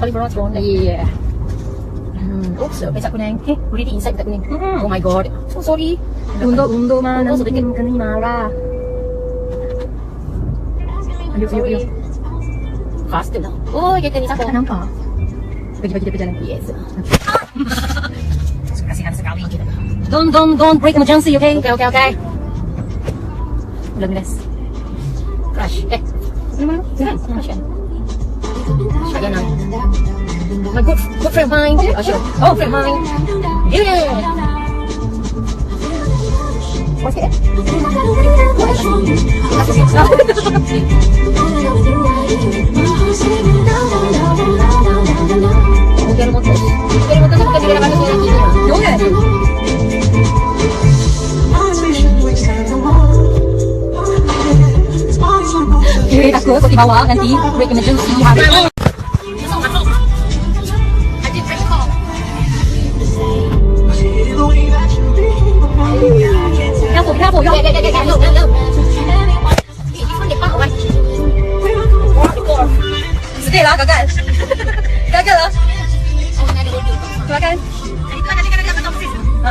Sorry bro, it's wrong. Like. Yeah. Hmm. Oops, sampai tak kuning. Eh, really inside tak kuning. Hmm. Oh my god. So sorry. Undo undo mana? Undo sedikit kena ni marah. Ayo, ayo, ayo. Faster lah. Oh, kereta ni siapa? Tak Nampak. Bagi bagi dia berjalan. Yes. Ah. Kasihan sekali. Don't don't don't break emergency, okay? Okay, okay, okay. Belum less. Crash. Eh. Mana mana? Crash. Eh. My good, good friend of mine. Oh, sure. Oh, of mine. Yeah. Okay, remote to. Okay, remote to. Kasi 不用不用不用不用。已经付你八万。是的啦，哥哥。哥哥。哥哥。哥哥。啊。